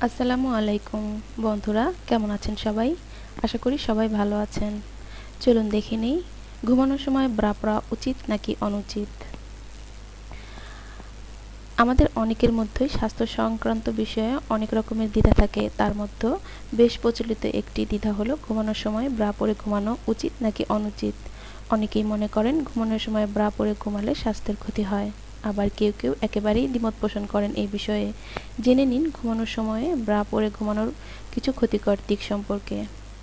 আসসালামু আলাইকুম বন্ধুরা, কেমন আছেন সবাই? আশা করি সবাই ভালো আছেন। চলুন দেখে নিই, ঘুমানোর সময় ব্রা পরা উচিত নাকি অনুচিত? আমাদের অনেকের মধ্যেই স্বাস্থ্য সংক্রান্ত বিষয়ে অনেক রকমের দ্বিধা থাকে। তার মধ্যে বেশ প্রচলিত একটি দ্বিধা হলো ঘুমানোর সময় ব্রা পরে ঘুমানো উচিত নাকি অনুচিত? অনেকেই মনে করেন ঘুমানোর সময় ব্রা পরে ঘুমালে স্বাস্থ্যের ক্ষতি হয়। আবার কেউ কেউ একেবারেই দ্বিমত পোষণ করেন এই বিষয়ে। জেনে নিন, ঘুমানোর সময়ে ব্রা পরে ঘুমানোর কিছু ক্ষতিকর দিক সম্পর্কে।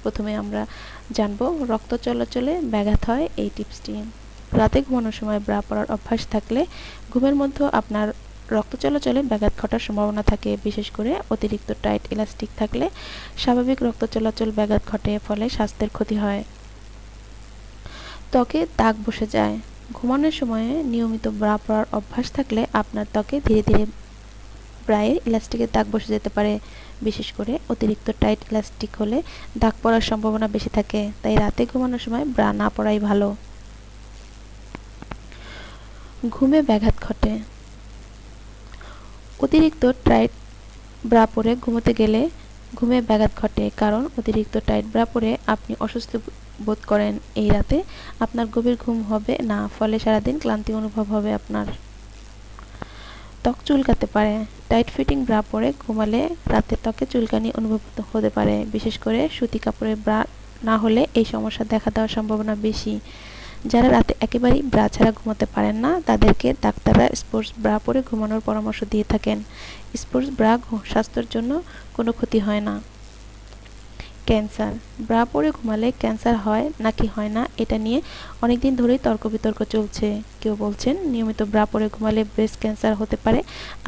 প্রথমে আমরা জানব, রক্ত চলাচলে ব্যাঘাত হয় এই টিপসটি। রাতে ঘুমানোর সময় ব্রা পরার অভ্যাস থাকলে ঘুমের মধ্যে আপনার রক্ত চলাচলে ব্যাঘাত ঘটার সম্ভাবনা থাকে। বিশেষ করে অতিরিক্ত টাইট ইলাস্টিক থাকলে স্বাভাবিক রক্ত চলাচল ব্যাঘাত ঘটে, ফলে স্বাস্থ্যের ক্ষতি হয়। ত্বকে দাগ বসে যায়। ঘুমানোর সময়ে নিয়মিত ব্রা পরার অভ্যাস থাকলে আপনার ত্বকে ধীরে ধীরে ব্রায়ের ইলাস্টিকের দাগ বসে যেতে পারে। বিশেষ করে অতিরিক্ত টাইট ইলাস্টিক হলে দাগ পড়ার সম্ভাবনা বেশি থাকে, তাই রাতে ঘুমানোর সময় ব্রা না পরাই ভালো। ঘুমে ব্যাঘাত ঘটে। অতিরিক্ত টাইট ব্রা পরে ঘুমোতে গেলে ঘুমে ব্যাঘাত ঘটে, কারণ অতিরিক্ত টাইট ব্রা পরে আপনি অসুস্থ বোধ করেন এই রাতে আপনার গভীর ঘুম হবে না, ফলে সারাদিন ক্লান্তি অনুভব হবে আপনার। ত্বক চুলকাতে পারে, টাইট ফিটিং ব্রা পরে ঘুমালে রাতে ত্বকে চুলকানি অনুভব হতে পারে, বিশেষ করে সুতি কাপড়ের ব্রা না হলে এই সমস্যা দেখা দেওয়ার সম্ভাবনা বেশি। যারা রাতে একেবারেই ব্রা ছাড়া ঘুমাতে পারেন না, তাদেরকে ডাক্তাররা স্পোর্টস ব্রা পরে ঘুমানোর পরামর্শ দিয়ে থাকেন। স্পোর্টস ব্রা স্বাস্থ্যের জন্য কোনো ক্ষতি হয় না। ক্যান্সার। ব্রা পরে ঘুমালে ক্যান্সার হয় নাকি হয় না, এটা নিয়ে অনেকদিন ধরেই তর্ক বিতর্ক চলছে। কেউ বলছেন, নিয়মিত ব্রা পরে ঘুমালে ব্রেস্ট ক্যান্সার হতে পারে,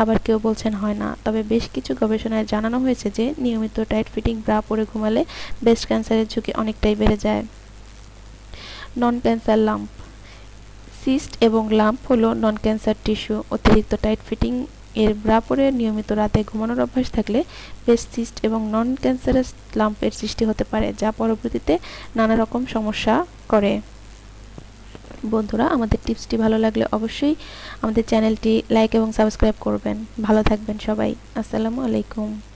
আবার কেউ বলছেন হয় না। তবে বেশ কিছু গবেষণায় জানানো হয়েছে যে, নিয়মিত টাইট ফিটিং ব্রা পরে ঘুমালে ব্রেস্ট ক্যান্সারের ঝুঁকি অনেকটাই বেড়ে যায়। Non cancer lump. সিস্ট এবং লাম্প হলো নন ক্যান্সার টিস্যু, অতিরিক্ত টাইট ফিটিং এর ব্রা পরে নিয়মিত রাতে ঘুমানোর অভ্যাস থাকলে ব্রেস্ট সিস্ট এবং নন ক্যান্সারাস লাম্পের সৃষ্টি হতে পারে, যা পরবর্তীতে নানা রকম সমস্যা করে। বন্ধুরা, আমাদের টিপসটি ভালো লাগলে অবশ্যই আমাদের চ্যানেলটি লাইক এবং সাবস্ক্রাইব করবেন। ভালো থাকবেন সবাই। আসসালামু আলাইকুম।